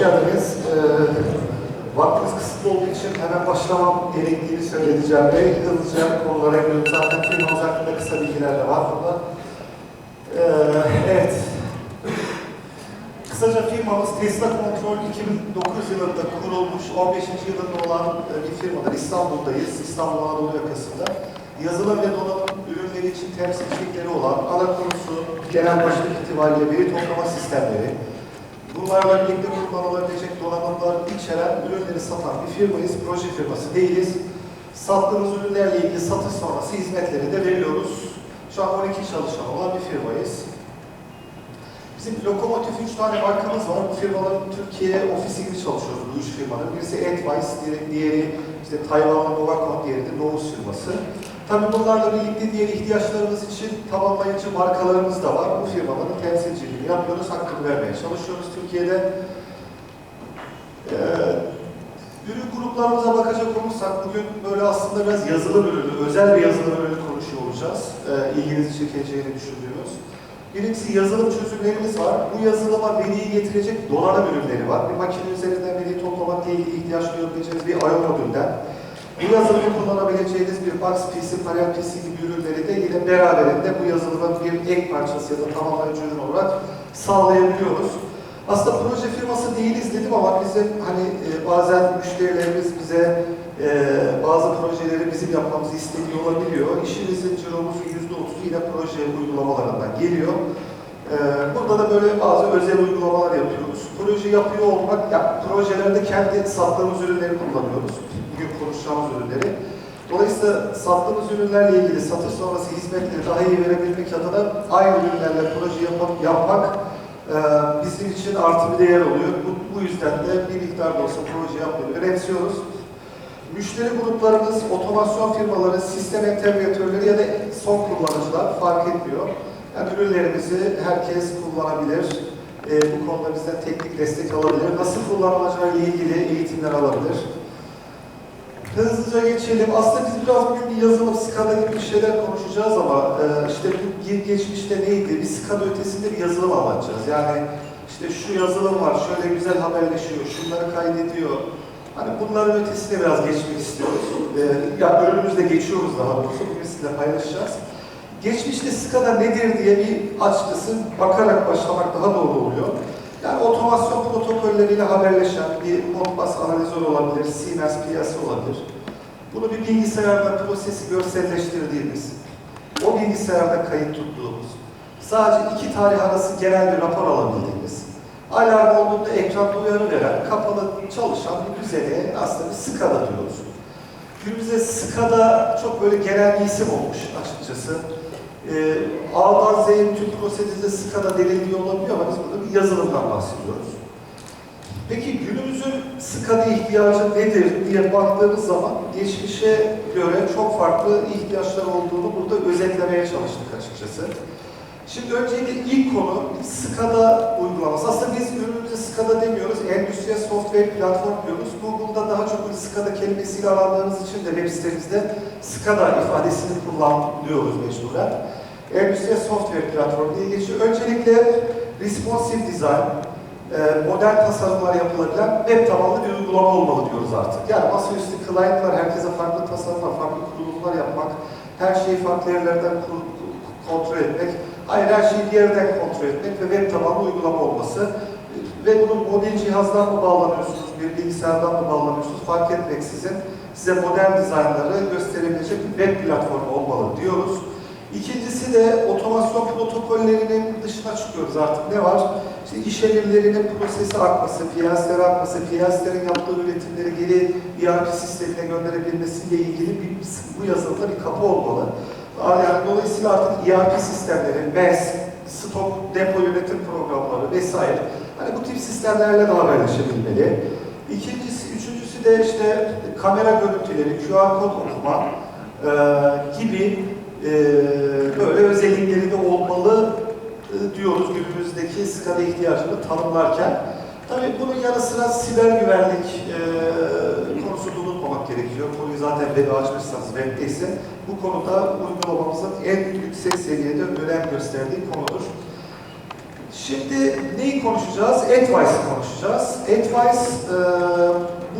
geldiniz. Ee, vaktimiz kısıtlı olduğu için hemen başlamam gerektiğini söyleyeceğim Bey. Hızlıca konulara giriyorum. Zaten firmamız hakkında kısa bilgiler de var burada. Ee, evet. Kısaca firmamız Tesla Kontrol 2009 yılında kurulmuş, 15. yılında olan e, bir firmadır. İstanbul'dayız, İstanbul Anadolu yakasında. Yazılım ve donanım ürünleri için temsilcilikleri olan ana konusu genel başlık itibariyle veri toplama sistemleri, bunlarla birlikte kullanılabilecek donanımlar içeren ürünleri satan bir firmayız, proje firması değiliz. Sattığımız ürünlerle ilgili satış sonrası hizmetleri de veriyoruz. Şu an 12 çalışan olan bir firmayız. Bizim lokomotif 3 tane markamız var. Bu firmaların Türkiye ofisi gibi çalışıyoruz bu üç firmanın. Birisi Advice, diğeri, işte Tayvanlı Novacom, diğeri de. Tabii bunlarla birlikte diğer ihtiyaçlarımız için tamamlayıcı markalarımız da var. Bu firmaların temsilciliğini yapıyoruz, hakkını vermeye çalışıyoruz Türkiye'de. Ee, ürün gruplarımıza bakacak olursak bugün böyle aslında biraz yazılım ürünü, özel bir yazılım ürünü konuşuyor olacağız. Ee, ilginizi çekeceğini düşündüğümüz. Birincisi yazılım çözümlerimiz var. Bu yazılıma veriyi getirecek donanım ürünleri var. Bir makine üzerinden veriyi toplamakla ilgili ihtiyaç duyabileceğiniz bir IO modülden. Bu yazılımı kullanabileceğiniz bir box PC, paralel PC gibi ürünleri de yine beraberinde bu yazılımın bir ek parçası ya da tamamlayıcı ürün olarak sağlayabiliyoruz. Aslında proje firması değiliz dedim ama bizim hani e, bazen müşterilerimiz bize e, bazı projeleri bizim yapmamızı istediği olabiliyor. İşimizin ciromuzun yüzde otuzu yine proje uygulamalarından geliyor. E, burada da böyle bazı özel uygulamalar yapıyoruz. Proje yapıyor olmak, ya projelerde kendi sattığımız ürünleri kullanıyoruz. Bugün konuşacağımız ürünleri. Dolayısıyla sattığımız ürünlerle ilgili satış sonrası hizmetleri daha iyi verebilmek adına aynı ürünlerle proje yapmak, yapmak e, bizim için artı bir değer oluyor. Bu, bu yüzden de bir miktar da olsa proje yapmayı önemsiyoruz. Müşteri gruplarımız otomasyon firmaları, sistem entegratörleri ya da son kullanıcılar fark etmiyor. Yani ürünlerimizi herkes kullanabilir. E, bu konuda bizden teknik destek alabilir. Nasıl kullanılacağı ile ilgili eğitimler alabilir. Hızlıca geçelim. Aslında biz biraz bugün bir yazılım, SCADA gibi bir şeyler konuşacağız ama e, işte bu ge- geçmişte neydi? Bir SCADA ötesinde bir yazılım anlatacağız. Yani işte şu yazılım var, şöyle güzel haberleşiyor, şunları kaydediyor. Hani bunların ötesine biraz geçmek istiyoruz. E, ya önümüzde geçiyoruz daha doğrusu. Bugün sizinle paylaşacağız. Geçmişte SCADA nedir diye bir açıkçası bakarak başlamak daha doğru oluyor. Yani otomasyon protokolleriyle haberleşen bir Modbus analizör olabilir, Siemens piyası olabilir. Bunu bir bilgisayarda prosesi görselleştirdiğimiz, o bilgisayarda kayıt tuttuğumuz, sadece iki tarih arası genel bir rapor alabildiğimiz, alarm olduğunda ekranda uyarı veren, kapalı çalışan bir düzene aslında bir SCADA diyoruz. Günümüzde SCADA çok böyle genel bir isim olmuş açıkçası. Ee, A'dan Z'ye bütün prosedürde SCADA denildiği olabiliyor ama biz burada bir yazılımdan bahsediyoruz. Peki günümüzün SCADA ihtiyacı nedir diye baktığımız zaman geçmişe göre çok farklı ihtiyaçlar olduğunu burada özetlemeye çalıştık açıkçası. Şimdi öncelikle ilk konu SCADA uygulaması. Aslında biz ürünümüze SCADA demiyoruz, endüstriyel software platform diyoruz. Google'da daha çok SCADA kelimesiyle aradığınız için de web sitemizde SCADA ifadesini kullanıyoruz mecburen. Endüstriyel software platform diye geçiyor. Öncelikle responsive design, e, modern tasarımlar yapılabilen web tabanlı bir uygulama olmalı diyoruz artık. Yani masaüstü client'lar, herkese farklı tasarımlar, farklı kurulumlar yapmak, her şeyi farklı yerlerden kontrol etmek, hayır her şeyi bir kontrol etmek ve web tabanlı uygulama olması ve bunun mobil cihazdan mı bağlanıyorsunuz, bir bilgisayardan mı bağlanıyorsunuz fark etmeksizin size modern dizaynları gösterebilecek bir web platformu olmalı diyoruz. İkincisi de otomasyon protokollerinin dışına çıkıyoruz artık. Ne var? İşte iş emirlerinin prosesi akması, PLC'lere akması, PLC'lerin yaptığı üretimleri geri ERP sistemine gönderebilmesiyle ilgili bir, bu yazılımda bir kapı olmalı. Yani dolayısıyla artık ERP sistemleri, MES, stok, depo yönetim programları vesaire, hani bu tip sistemlerle de haberleşebilmeli. İkincisi, üçüncüsü de işte kamera görüntüleri, QR kod okuma e, gibi e, böyle özellikleri de olmalı e, diyoruz günümüzdeki SCADA ihtiyacını tanımlarken. Tabii bunun yanı sıra siber güvenlik e, konusunu unutmamak gerekiyor. Konuyu zaten web'e açmışsanız web'deyse bu konuda uygulamamızın en yüksek seviyede önem gösterdiği konudur. Şimdi neyi konuşacağız? AdWise'ı konuşacağız. AdWise e,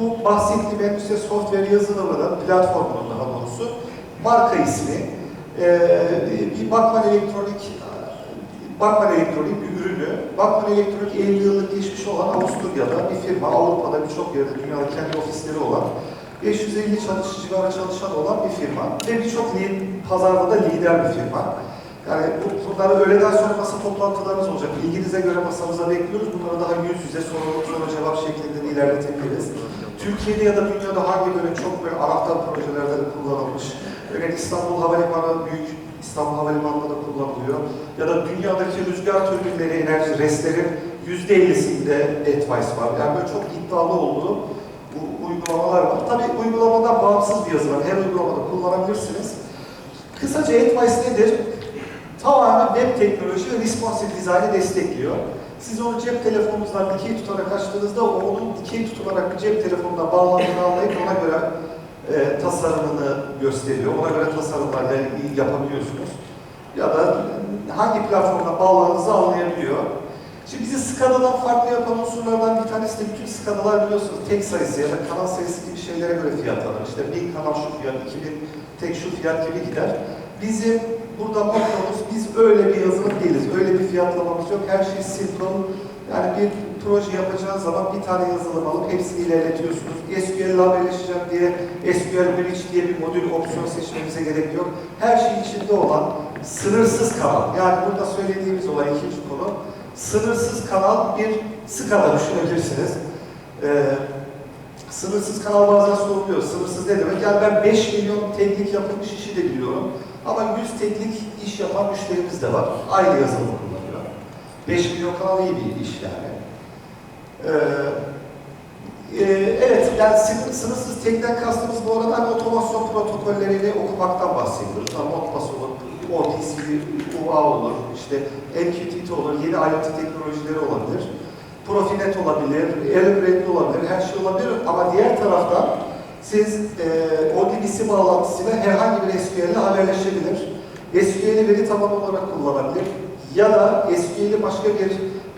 bu bahsettiğim endüstri software yazılımının platformunun daha doğrusu marka ismi. Bir Bakman Elektronik Bakman Elektronik bir ürünü. Bakman Elektronik 50 yıllık geçmiş olan Avusturya'da bir firma, Avrupa'da birçok yerde dünyada kendi ofisleri olan 550 çalışıcı civarı çalışan olan bir firma ve birçok pazarda da lider bir firma. Yani bu, bunları öğleden sonra masa toplantılarımız olacak. İlginize göre masamıza bekliyoruz. Bunları daha yüz yüze soru, soru cevap şeklinde de ilerletebiliriz. Türkiye'de ya da dünyada hangi böyle çok böyle anahtar projelerde de kullanılmış. Örneğin İstanbul Havalimanı büyük İstanbul Havalimanı'nda da kullanılıyor. Ya da dünyadaki rüzgar türbinleri, enerji, reslerin %50'sinde AdVice var. Yani böyle çok iddialı olduğu bu uygulamalar var. Tabii uygulamadan bağımsız bir yazılım. Her uygulamada kullanabilirsiniz. Kısaca AdVice nedir? Tamamen web teknoloji ve responsive design'ı destekliyor. Siz onu cep telefonunuzdan dikey tutarak açtığınızda onun dikey tutularak cep telefonuna bağlandığını anlayıp ona göre e, tasarımını gösteriyor. Ona göre tasarımlarla yapabiliyorsunuz. Ya da hangi platforma bağlandığınızı anlayabiliyor. Şimdi bizi SCADA'dan farklı yapan unsurlardan bir tanesi de bütün SCADA'lar biliyorsunuz tek sayısı ya da kanal sayısı gibi şeylere göre fiyat alır. İşte 1000 kanal şu fiyat, 2000 tek şu fiyat gibi gider. Bizim burada mottomuz biz öyle bir yazılım değiliz. Öyle bir fiyatlamamız yok. Her şey simple. Yani bir proje yapacağınız zaman bir tane yazılım alıp hepsini ilerletiyorsunuz. SQL haberleşeceğim diye SQL Bridge diye bir modül opsiyon seçmemize gerek yok. Her şey içinde olan sınırsız kanal. Yani burada söylediğimiz olay ikinci konu. Sınırsız kanal bir skala düşünebilirsiniz. Ee, sınırsız kanal bazen soruluyor. Sınırsız ne demek? Yani ben 5 milyon teknik yapılmış işi de biliyorum. Ama 100 teknik iş yapan müşterimiz de var. Aynı yazılımı kullanıyor. 5 milyon kanal iyi bir iş yani. Ee, e, evet, yani sınır- sınırsız tekten kastımız bu arada hani otomasyon protokolleriyle okumaktan bahsediyoruz. Hani Modbus olur, OTC, UA olur, işte MQTT olur, yeni IoT teknolojileri olabilir. Profinet olabilir, Element olabilir, her şey olabilir ama diğer taraftan siz e, ODBC bağlantısıyla herhangi bir SQL ile haberleşebilir. SQL'i veri tabanı olarak kullanabilir ya da SQL'i başka bir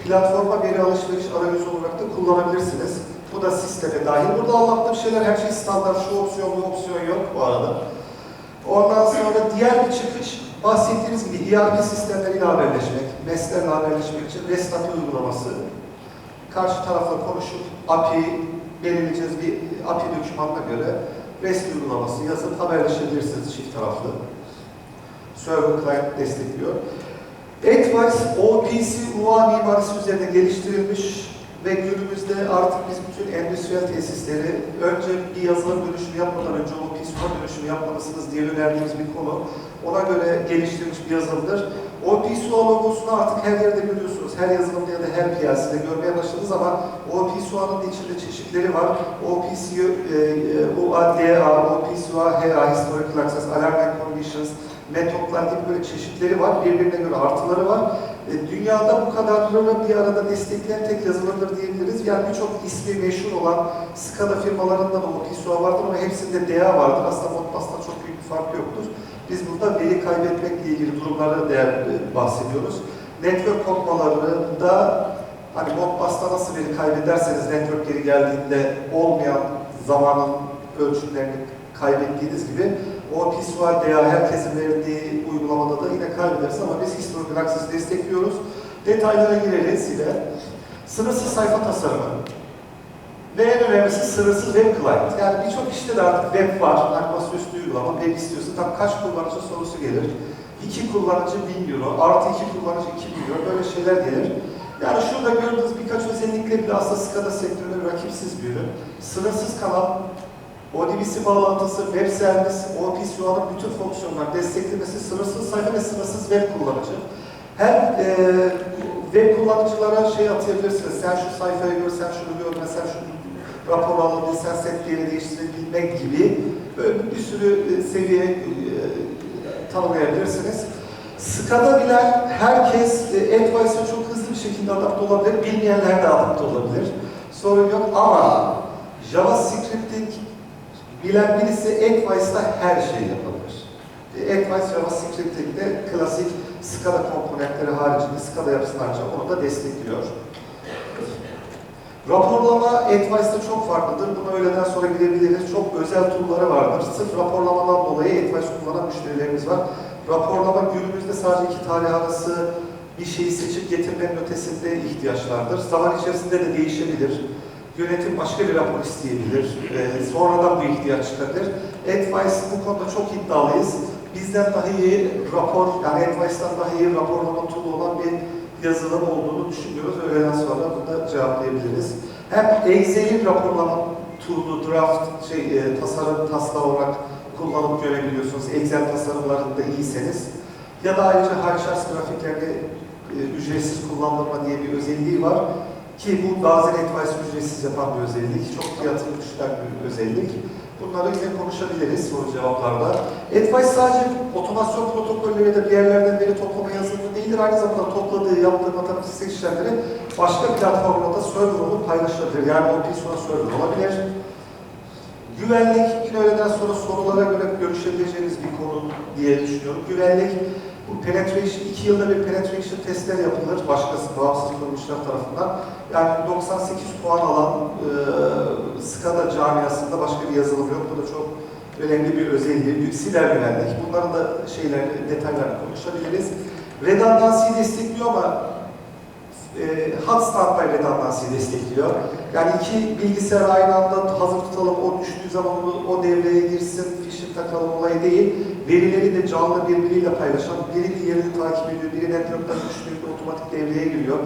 platforma veri alışveriş arayüzü olarak da kullanabilirsiniz. Bu da sisteme dahil. Burada anlattığım şeyler her şey standart, şu opsiyon, bu opsiyon yok bu arada. Ondan sonra diğer bir çıkış, bahsettiğimiz gibi ERP sistemleriyle haberleşmek, MES'lerle haberleşmek için REST API uygulaması. Karşı tarafla konuşup API belirleyeceğiz bir API dokümanına göre REST uygulaması yazıp haberleşebilirsiniz çift taraflı. Server Client destekliyor. AdWise OPC UA mimarisi üzerine geliştirilmiş ve günümüzde artık biz bütün endüstriyel tesisleri önce bir yazılım dönüşümü yapmadan önce OPC UA dönüşümü yapmalısınız diye önerdiğimiz bir konu. Ona göre geliştirilmiş bir yazılımdır. OPC logosunu artık her yerde görüyorsunuz. Her yazılımda ya da her piyasada görmeye başladınız ama OPC UA'nın da içinde çeşitleri var. OPC e, UA-DA, OPC UA-HA, Historical Access, Alarm and Conditions, metotlar gibi böyle çeşitleri var. Birbirine göre artıları var. E, dünyada bu kadarını bir arada destekleyen tek yazılımdır diyebiliriz. Yani birçok ismi meşhur olan SCADA firmalarında da OPSUA vardır ama hepsinde DA vardır. Aslında Modbus'tan çok büyük bir fark yoktur. Biz burada veri kaybetmekle ilgili durumları değer e, bahsediyoruz. Network kopmalarında hani Modbus'ta nasıl veri kaybederseniz network geri geldiğinde olmayan zamanın ölçümlerini kaybettiğiniz gibi o PSUA DA herkesin verdiği uygulamada da yine kaybedersin ama biz Historical Access'i destekliyoruz. Detaylara gireriz yine. Sınırsız sayfa tasarımı. Ve en önemlisi sınırsız web client. Yani birçok işte de artık web var. Hani masaüstü uygulama, web istiyorsun. Tam kaç kullanıcı sorusu gelir. İki kullanıcı 1000 euro, artı iki kullanıcı 2000 euro böyle şeyler gelir. Yani şurada gördüğünüz birkaç özellikle bile aslında SCADA sektöründe rakipsiz bir ürün. Sınırsız kanal, ODBC bağlantısı, web servis, OPSUA'nın bütün fonksiyonları desteklemesi, sınırsız sayfa ve sınırsız web kullanıcı. Hem e, web kullanıcılara şey atayabilirsiniz, sen şu sayfayı gör, sen şunu görme, sen şu rapor alabil, sen set değeri değiştirebilmek gibi böyle bir sürü e, seviye e, tanımlayabilirsiniz. SCADA bilen herkes e, AdWise'a çok hızlı bir şekilde adapte olabilir, bilmeyenler de adapte olabilir. Sorun yok ama JavaScript'in bilen birisi AdWise'da her şeyi yapabilir. E, AdWise JavaScript'te klasik SCADA komponentleri haricinde SCADA yapısını ancak onu da destekliyor. Raporlama Advice'da çok farklıdır. Buna öğleden sonra girebiliriz. Çok özel tool'ları vardır. Sırf raporlamadan dolayı Advice kullanan müşterilerimiz var. Raporlama günümüzde sadece iki tarih arası bir şeyi seçip getirmenin ötesinde ihtiyaçlardır. Zaman içerisinde de değişebilir. Yönetim başka bir rapor isteyebilir. Ee, sonradan bu ihtiyaç çıkabilir. Advice bu konuda çok iddialıyız. Bizden daha iyi rapor, yani Advice'dan daha iyi raporlama tool'u olan bir yazılım olduğunu düşünüyoruz. Öğleden sonra burada cevaplayabiliriz. Hem Excel'in raporlama tool'u, draft, şey, e, tasarım taslağı olarak kullanıp görebiliyorsunuz. Excel tasarımlarında iyiyseniz. Ya da ayrıca High grafiklerde e, ücretsiz kullandırma diye bir özelliği var. Ki bu bazen Advice ücretsiz yapan bir özellik. Çok düşen bir özellik. Bunları yine konuşabiliriz soru cevaplarda. Advice sadece otomasyon protokolleri da bir yerlerden veri toplama yazılımı değildir. Aynı zamanda topladığı, yaptığı matematiksel işlemleri başka platformda da server olup paylaşılabilir. Yani open source server olabilir. Güvenlik yine öğleden sonra sorulara göre görüşebileceğiniz bir konu diye düşünüyorum. Güvenlik bu penetration, iki yılda bir penetration testler yapılır başkası bağımsız kuruluşlar tarafından. Yani 98 puan alan e, SCADA camiasında başka bir yazılım yok. Bu da çok önemli bir özelliği. Bir siber güvenlik. Bunların da şeylerini, detaylarını konuşabiliriz. Redundancy'yi destekliyor ama e, hot standby redundancy'yi destekliyor. Yani iki bilgisayar aynı anda hazır tutalım, o düştüğü zaman o, o devreye girsin, fişi takalım olayı değil. Verileri de canlı birbiriyle paylaşalım. Biri diğerini takip ediyor, biri network'tan düştüğünde otomatik devreye giriyor.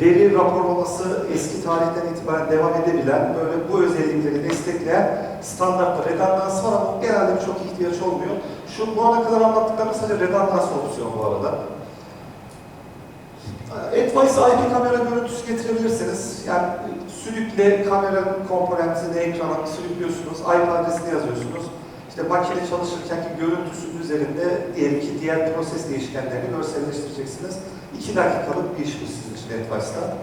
Veri raporlaması eski tarihten itibaren devam edebilen, böyle bu özellikleri destekleyen standartlı redundansı var ama genelde çok ihtiyaç olmuyor. Şu bu ana kadar anlattıklarım sadece redundans opsiyon bu arada. Advice IP kamera görüntüsü getirebilirsiniz. Yani sürükle kamera komponentini ekrana sürüklüyorsunuz, IP adresini yazıyorsunuz. İşte makine çalışırkenki görüntüsünün üzerinde diyelim ki diğer proses değişkenlerini görselleştireceksiniz. 2 dakikalık bir iş bu sizin için Advice'da.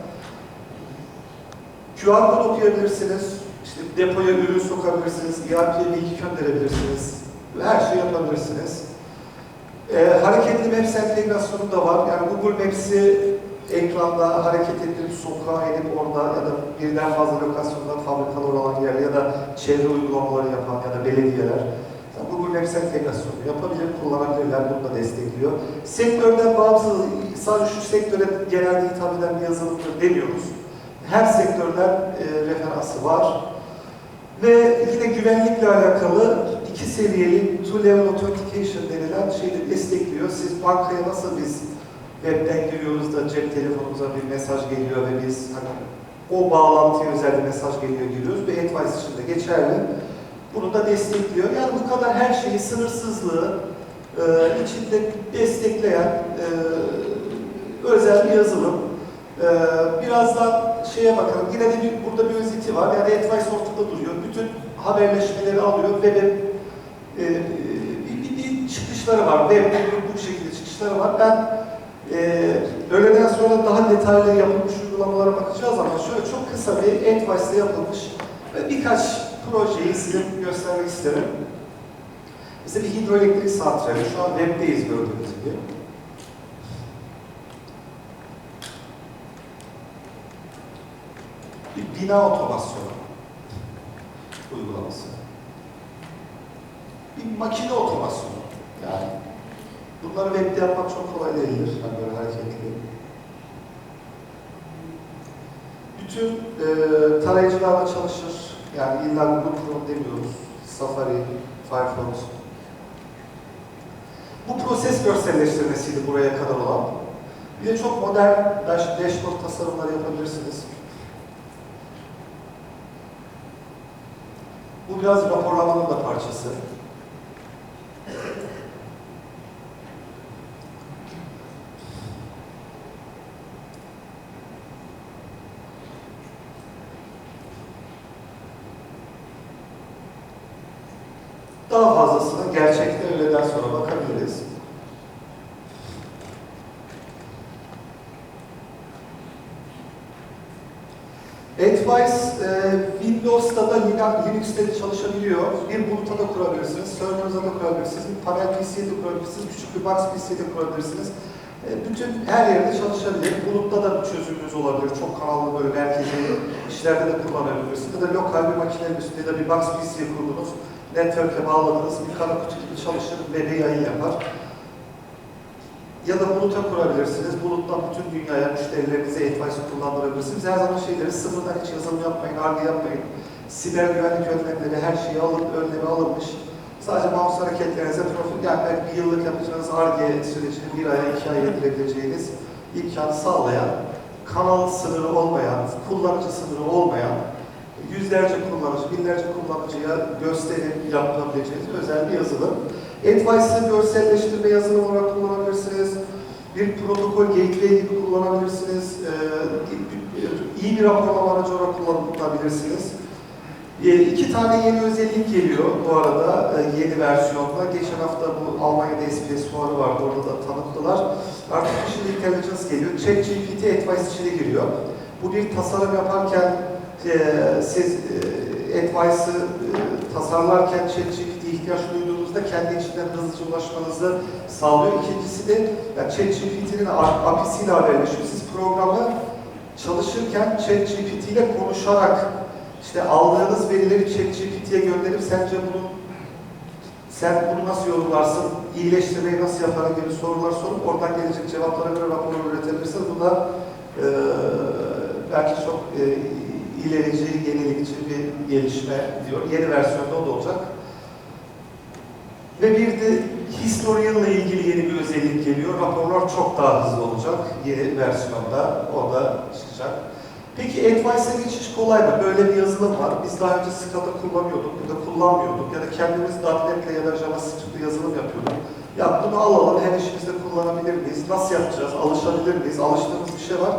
QR kod okuyabilirsiniz, işte depoya ürün sokabilirsiniz, ERP'ye bilgi gönderebilirsiniz, her şeyi yapabilirsiniz. Ee, hareketli Maps entegrasyonu da var. Yani Google Maps'i ekranda hareket ettirip sokağa inip orada ya da birden fazla lokasyonda fabrikalar olan yer ya da çevre uygulamaları yapan ya da belediyeler yani Google Maps entegrasyonu yapabilir, kullanabilirler. Bunu da destekliyor. Sektörden bağımsız, sadece şu sektöre genelde hitap eden bir yazılımdır demiyoruz. Her sektörden e, referansı var. Ve yine güvenlikle alakalı iki seviyeli two-level authentication denilen şeyi de destekliyor. Siz bankaya nasıl biz webden giriyoruz da cep telefonumuza bir mesaj geliyor ve biz hani o bağlantıya özel bir mesaj geliyor giriyoruz. Bir advice için de geçerli. Bunu da destekliyor. Yani bu kadar her şeyi sınırsızlığı e, içinde destekleyen e, özel bir yazılım. E, birazdan şeye bakalım. Yine de bir, burada bir özeti var. Yani advice ortada duruyor. Bütün haberleşmeleri alıyor ve de e, bir, bir, bir çıkışları var. Web'de bu şekilde çıkışları var. Ben ee, öğleden sonra daha detaylı yapılmış uygulamalara bakacağız ama şöyle çok kısa bir Advice'de yapılmış ve birkaç projeyi size göstermek isterim. Mesela bir hidroelektrik santrali, şu an webdeyiz gördüğünüz gibi. Bir bina otomasyonu uygulaması. Bir makine otomasyonu. Yani Bunları webde yapmak çok kolay değildir. Yani böyle hareketli. Bütün e, tarayıcılarla çalışır. Yani illa Google Chrome demiyoruz. Safari, Firefox. Bu proses görselleştirmesiydi buraya kadar olan. Bir de çok modern dash, dashboard tasarımları yapabilirsiniz. Bu biraz raporlamanın da parçası. Daha fazlasını gerçekte öğleden sonra bakabiliriz. Advice e, Windows'ta da Linux'te de çalışabiliyor. Bir buluta da kurabilirsiniz, server'ınıza da kurabilirsiniz, bir panel PC'ye de kurabilirsiniz, küçük bir box PC'ye de kurabilirsiniz. E, bütün her yerde çalışabilir. Bulutta da bir çözümümüz olabilir. Çok kanallı böyle merkezi işlerde de kullanabilirsiniz. Ya da lokal bir makinenin üstünde de bir box PC kurdunuz. Network'e bağladınız. Bir kara kutu gibi çalışır ve yayın yapar. Ya da buluta kurabilirsiniz. Buluttan bütün dünyaya müşterilerinize advice kullandırabilirsiniz. Her zaman şeyleri sıfırdan hiç yazılım yapmayın, arge yapmayın. Siber güvenlik önlemleri, her şeyi alın, önlemi alınmış. Sadece mouse hareketlerinize profil, yani belki bir yıllık yapacağınız arge sürecini bir aya, iki aya indirebileceğiniz imkanı sağlayan, kanal sınırı olmayan, kullanıcı sınırı olmayan, yüzlerce kullanıcı, binlerce kullanıcıya gösterim yapabileceğiniz özel bir yazılım. Advice'ı görselleştirme yazılımı olarak kullanabilirsiniz. Bir protokol gateway gibi kullanabilirsiniz. Ee, iyi bir raporlama aracı olarak kullanabilirsiniz. E, iki tane yeni özellik geliyor bu arada e, yeni versiyonda. Geçen hafta bu Almanya'da SPS fuarı vardı, orada da tanıttılar. Artificial Intelligence geliyor. ChatGPT Advice içine giriyor. Bu bir tasarım yaparken e, siz e, Advice'ı e, tasarlarken ChatGPT ihtiyaç duyduğunuzda kendi içinden hızlıca ulaşmanızı sağlıyor. İkincisi de yani ChatGPT'nin API'siyle haberleşiyor. Siz programı çalışırken ChatGPT ile konuşarak işte aldığınız verileri ChatGPT'ye gönderip sence bunu sen bunu nasıl yorumlarsın, iyileştirmeyi nasıl yaparım gibi sorular sorup oradan gelecek cevaplara göre rapor üretebilirsiniz. Bu da e, belki çok e, ilerici, yenilikçi bir gelişme diyor. Yeni versiyonda o da olacak. Ve bir de historianla ilgili yeni bir özellik geliyor. Raporlar çok daha hızlı olacak yeni versiyonda. O da çıkacak. Peki Advice'a geçiş kolay mı? Böyle bir yazılım var. Biz daha önce Scala kullanıyorduk ya da kullanmıyorduk ya da kendimiz .NET'le ya da JavaScript'le yazılım yapıyorduk. Ya bunu alalım, her işimizde kullanabilir miyiz? Nasıl yapacağız? Alışabilir miyiz? Alıştığımız bir şey var.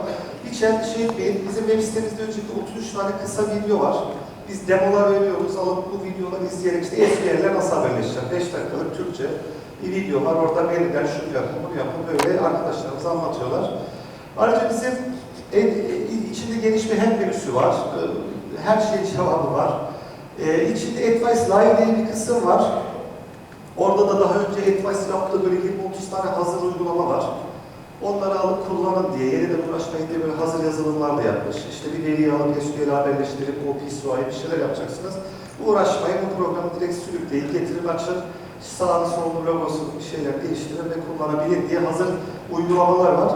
Hiç endişe etmeyin. Bizim web sitemizde önceki 33 tane kısa video var. Biz demolar veriyoruz. Alıp bu videoları izleyerek işte SQL'le nasıl haberleşeceğim? 5 dakikalık Türkçe bir video var. Orada menüden şunu yapın, bunu yapın. Böyle arkadaşlarımız anlatıyorlar. Ayrıca bizim en, içinde geniş bir hem menüsü var. Ee, Her şeyin cevabı var. Ee, içinde Advice Live diye bir kısım var. Orada da daha önce Advice yaptığı böyle 20-30 tane hazır uygulama var. Onları alıp kullanın diye, yeniden uğraşmayın diye böyle hazır yazılımlar da yapmış. İşte bir veriyi alıp SQL haberleştirip OPSU'ya bir şeyler yapacaksınız. Uğraşmayın, bu programı direkt sürükleyin, getirin, açın. Sağını solunu, logosunu bir şeyler değiştirin ve kullanabilin diye hazır uygulamalar var.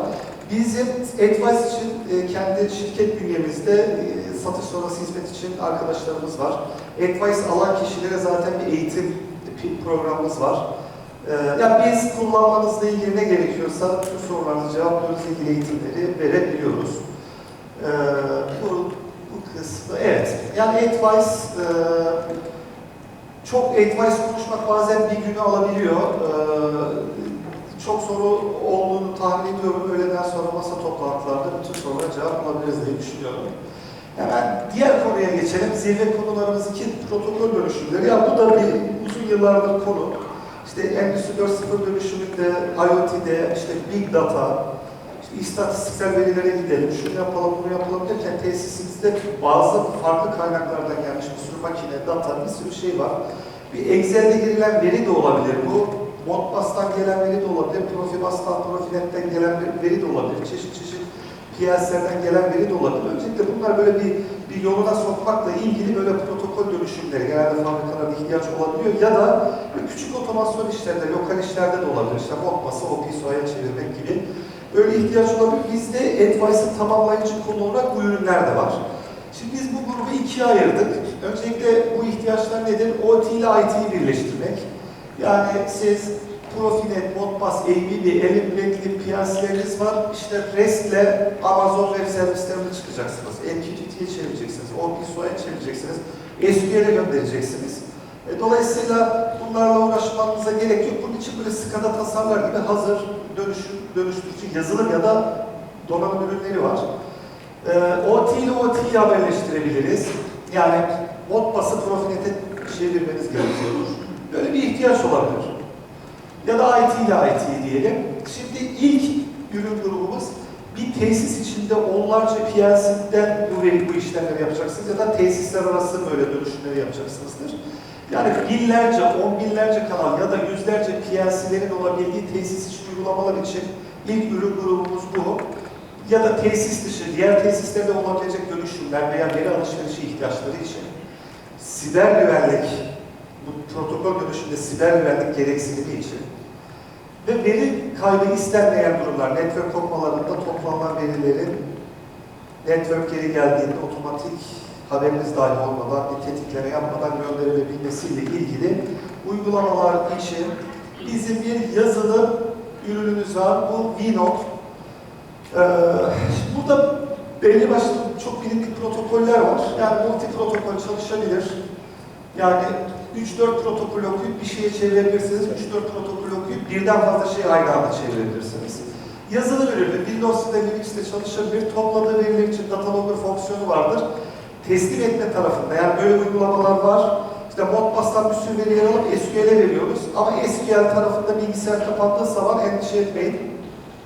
Bizim Advice için e, kendi şirket bünyemizde e, satış sonrası hizmet için arkadaşlarımız var. Advice alan kişilere zaten bir eğitim programımız var. E, ya biz kullanmanızla ilgili ne gerekiyorsa bu sorularınızı cevaplıyoruz, ilgili eğitimleri verebiliyoruz. E, bu, bu kısmı, evet. Yani Advice, e, çok Advice konuşmak bazen bir günü alabiliyor. E, çok soru olduğunu tahmin ediyorum. Öğleden sonra masa toplantılarda bütün sorulara cevap bulabiliriz diye düşünüyorum. Hemen diğer konuya geçelim. Zirve konularımız iki protokol dönüşümleri. Ya bu da bir uzun yıllardır konu. İşte Endüstri 4.0 dönüşümünde, IoT'de, işte Big Data, işte istatistiksel verilere gidelim, şunu yapalım, bunu yapalım derken tesisimizde bazı farklı kaynaklardan gelmiş bir sürü makine, data, bir sürü şey var. Bir Excel'de girilen veri de olabilir bu. Modbus'tan gelen veri de olabilir, Profibus'tan, Profinet'ten gelen veri de olabilir, çeşit çeşit PLC'lerden gelen veri de olabilir. Öncelikle bunlar böyle bir, bir yoluna sokmakla ilgili böyle protokol dönüşümleri genelde fabrikalara ihtiyaç olabiliyor ya da küçük otomasyon işlerinde, lokal işlerde de olabilir. İşte Modbus'ı OPSO'ya çevirmek gibi böyle ihtiyaç olabilir. Bizde Advice'ın tamamlayıcı konu olarak bu ürünler de var. Şimdi biz bu grubu ikiye ayırdık. Öncelikle bu ihtiyaçlar nedir? OT ile IT'yi birleştirmek. Yani siz Profinet, Modbus, ABB, Elimred'li PLC'leriniz var. İşte REST ile Amazon Web Servislerine çıkacaksınız. MQTT'ye çevireceksiniz, OPSO'ya çevireceksiniz, SQL'e göndereceksiniz. E, dolayısıyla bunlarla uğraşmanıza gerek yok. Bunun için böyle SCADA tasarlar gibi hazır dönüşüm, dönüştürücü yazılım ya da donanım ürünleri var. E, OT ile OT'yi haberleştirebiliriz. Yani Modbus'ı Profinet'e çevirmeniz gerekiyordur. Böyle bir ihtiyaç olabilir. Ya da IT ile IT diyelim. Şimdi ilk ürün grubumuz bir tesis içinde onlarca PLC'den veri, bu işlemleri yapacaksınız ya da tesisler arası böyle dönüşümleri yapacaksınızdır. Yani binlerce, on binlerce kanal ya da yüzlerce PLC'lerin olabildiği tesis için uygulamalar için İlk ürün grubumuz bu. Ya da tesis dışı, diğer tesislerde olabilecek dönüşümler veya veri alışverişi ihtiyaçları için siber güvenlik, protokol dönüşümde siber güvenlik gereksinimi için ve veri kaybı istenmeyen durumlar, network kopmalarında toplanan verilerin network geri geldiğinde otomatik haberiniz dahi olmadan, bir tetikleme yapmadan gönderilebilmesiyle ilgili uygulamalar için bizim bir yazılım ürünümüz var. Bu vNote. Ee, burada belli başlı çok bilindik protokoller var. Yani multi protokol çalışabilir. Yani 3-4 protokol okuyup bir şeye çevirebilirsiniz. 3-4 protokol okuyup birden fazla şeyi aynı anda çevirebilirsiniz. Yazılı ürünü Windows'da Linux'te çalışabilir. Topladığı veriler için datalogger fonksiyonu vardır. Teslim etme tarafında yani böyle uygulamalar var. İşte Modbus'tan bir sürü verileri alıp SQL'e veriyoruz. Ama SQL tarafında bilgisayar kapandığı zaman endişe etmeyin.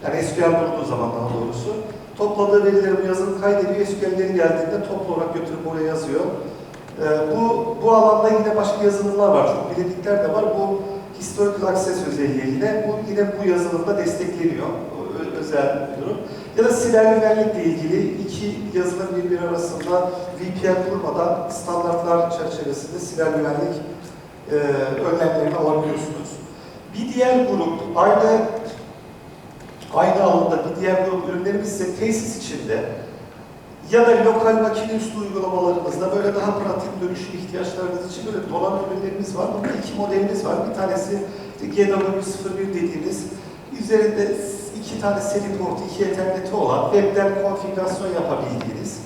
Yani SQL durduğu zaman daha doğrusu. Topladığı verileri bu yazılım kaydediyor. SQL'leri geldiğinde toplu olarak götürüp oraya yazıyor. Ee, bu, bu alanda yine başka yazılımlar var. Çok bilindikler de var. Bu Historical Access özelliği yine. Bu yine bu yazılımda destekleniyor. Ö- özel bir durum. Ya da siber güvenlikle ilgili iki yazılım birbiri arasında VPN kurmadan standartlar çerçevesinde siber güvenlik e, önlemlerini alabiliyorsunuz. Bir diğer grup aynı aynı alanda bir diğer grup ürünlerimiz ise tesis içinde ya da lokal makine üstü uygulamalarımızda böyle daha pratik dönüşüm ihtiyaçlarınız için böyle donanım ürünlerimiz var. Burada iki modelimiz var. Bir tanesi işte GW01 dediğimiz üzerinde iki tane seri portu, iki etherneti olan webden konfigürasyon yapabildiğiniz.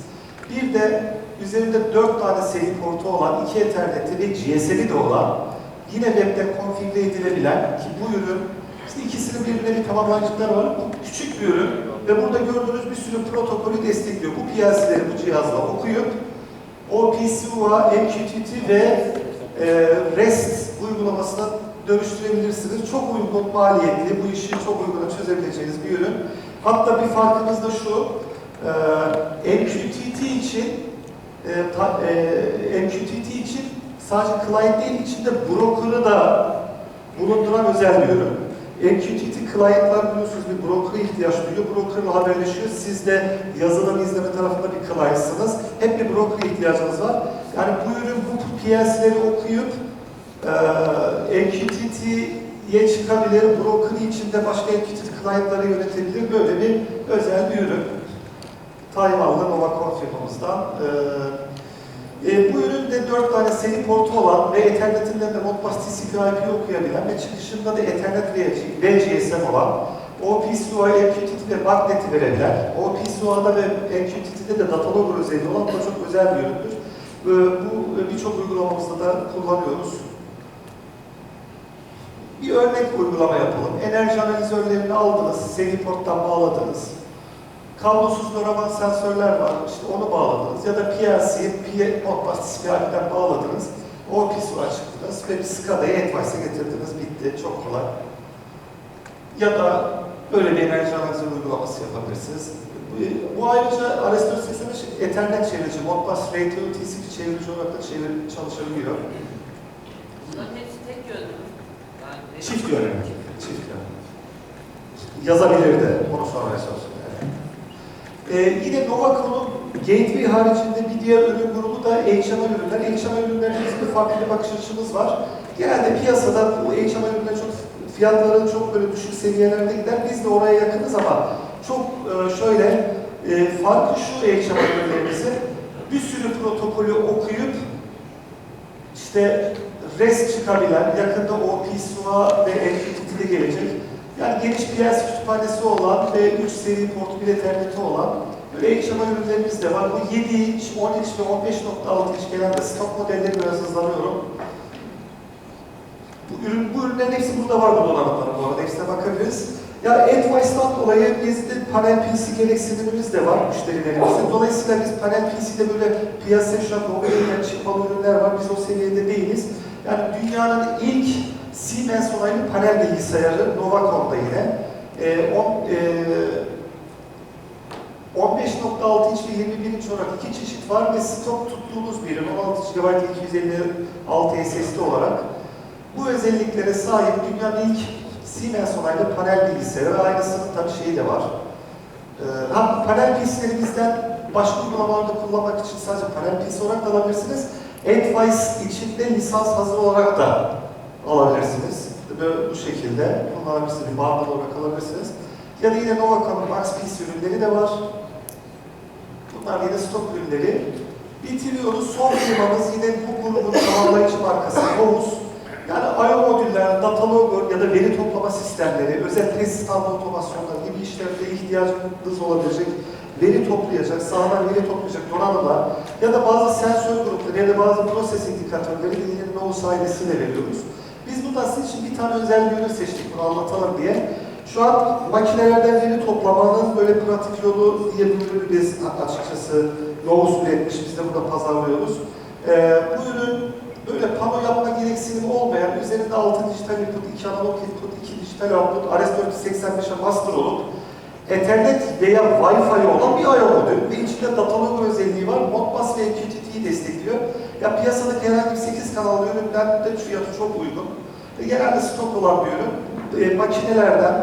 Bir de üzerinde dört tane seri portu olan iki etherneti ve GSM'i de olan yine webden konfigüre edilebilen ki bu ürün işte ikisinin birbirine bir tamamlayıcıkları var. Bu küçük bir ürün ve burada gördüğünüz bir sürü protokolü destekliyor. Bu PLC'leri bu cihazla okuyup OPCUA, MQTT ve e, REST uygulamasına dönüştürebilirsiniz. Çok uygun, maliyetli, bu işi çok uygun çözebileceğiniz bir ürün. Hatta bir farkımız da şu, e, MQTT için e, ta, e, MQTT için sadece client değil, içinde broker'ı da bulunduran özel bir ürün. MQTT client'lar biliyorsunuz bir broker'a ihtiyaç duyuyor. Broker'la haberleşiyor. Siz de yazılım izleme tarafında bir client'sınız. Hep bir broker'a ihtiyacınız var. Yani bu ürün bu PLC'leri okuyup e, MQTT'ye çıkabilir. Broker içinde başka MQTT client'ları yönetebilir. Böyle bir özel bir ürün. Tayvanlı Novacom firmamızdan. E, e, bu üründe 4 tane seri portu olan ve Ethernet'inden de Modbus TCP/IP okuyabilen ve çıkışında da Ethernet ve GSM olan OPCUA, MQTT ve BACNet'i verebilen, OPCUA'da ve MQTT'de de datalogger özelliği olan da çok özel bir üründür. E, bu e, birçok uygulamamızda da kullanıyoruz. Bir örnek uygulama yapalım. Enerji analizörlerini aldınız, seri porttan bağladınız. Kablosuz Doraman sensörler var, işte onu bağladınız. Ya da PLC'ye P Modbus TCP/IP'den bağladınız. O PSU'ya çıktınız ve bir SCADA'yı Advice'e getirdiniz. Bitti, çok kolay. Ya da böyle bir enerji analizi uygulaması yapabilirsiniz. Bu, ayrıca RS4 sistemi için Ethernet çevirici, Modbus Radio TCP çevirici olarak da çevir, çalışabiliyor. Bunların hepsi tek yönlü? Yani Çift yönlü. Çift yönlü. Yazabilir de, onu sormaya çalışıyorum. Ee, yine Novacom'un Gateway haricinde bir diğer ürün grubu da HMI ürünler. HMI ürünlerimizde farklı bir bakış açımız var. Genelde piyasada bu HMI ürünler çok fiyatları çok böyle düşük seviyelerde gider. Biz de oraya yakınız ama çok e, şöyle e, farkı şu HMI ürünlerimizin bir sürü protokolü okuyup işte REST çıkabilen, yakında OPSUA ve MQTT'de gelecek yani geniş PLC kütüphanesi olan ve 3 seri port bir etherneti olan böyle HMI ürünlerimiz de var. Bu 7 inç, 10 inç ve 15.6 inç genelde stok modelleri biraz hızlanıyorum. Bu, ürün, bu ürünlerin hepsi burada var bu donanımların bu arada. Hepsine bakabiliriz. Ya Advice'dan dolayı bizde panel PC gereksinimimiz de var müşterilerimizin. Dolayısıyla biz panel PC'de böyle piyasaya şu an Nokia'ya çıkmalı ürünler var. Biz o seviyede değiliz. Yani dünyanın ilk Siemens onaylı panel bilgisayarı Novacom'da yine. Ee, on, e, 15.6 inç ve 21 inç olarak iki çeşit var ve stok tuttuğumuz bir ürün 16 GB 256 SSD olarak bu özelliklere sahip dünyanın ilk Siemens onaylı panel bilgisayarı aynısının tabii şeyi de var. Bu panel PC'leri bizden başka uygulamalarda kullanmak için sadece panel PC olarak da alabilirsiniz. Advice için de lisans hazır olarak da alabilirsiniz. Böyle bu şekilde kullanabilirsiniz, bir bundle olarak alabilirsiniz. Ya da yine Novacom'un Max PC ürünleri de var. Bunlar yine stok ürünleri. Bitiriyoruz. Son firmamız yine bu grubun tamamlayıcı markası Hovuz. Yani I.O. modüller, datalog ya da veri toplama sistemleri, özel test standı otomasyonları gibi işlerde ihtiyacınız olabilecek veri toplayacak, sahadan veri toplayacak donanımlar ya da bazı sensör grupları ya da bazı proses indikatörleri de yine Novus ailesiyle veriyoruz. Biz bundan sizin için bir tane özel bir ürün seçtik bunu anlatalım diye. Şu an makinelerden veri toplamanın böyle pratik yolu diye bir ürünü biz açıkçası Novus üretmiş, biz de burada pazarlıyoruz. Ee, bu ürün böyle pano yapma gereksinimi olmayan, üzerinde 6 dijital input, 2 analog input, 2 dijital output, RS485'e master olup Ethernet veya Wi-Fi olan bir I.O. modül ve içinde datalog özelliği var. Modbus ve MQTT'yi destekliyor. Ya piyasadaki herhangi bir 8 kanallı üründen de fiyatı çok uygun. Ve genelde stok olan bir ürün. E, makinelerden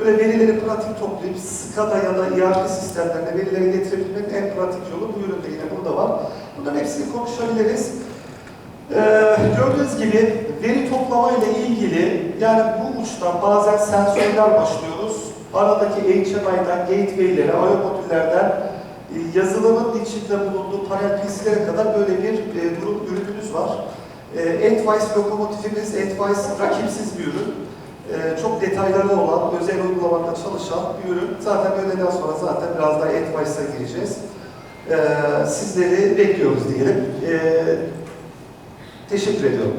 böyle verileri pratik toplayıp SCADA ya da ERP sistemlerine verileri getirebilmenin en pratik yolu bu üründe yine burada var. Bunların hepsini konuşabiliriz. Ee, gördüğünüz gibi veri toplama ile ilgili yani bu uçtan bazen sensörler başlıyoruz. Aradaki HMI'den, gateway'lere, I.O. modüllerden e, yazılımın içinde bulunduğu panel PC'lere kadar böyle bir e, grup ürünümüz var. E, Advice lokomotifimiz, Advice rakipsiz bir ürün. E, çok detayları olan, özel uygulamada çalışan bir ürün. Zaten öğleden sonra zaten biraz daha Advice'a gireceğiz. E, sizleri bekliyoruz diyelim. E, teşekkür ediyorum.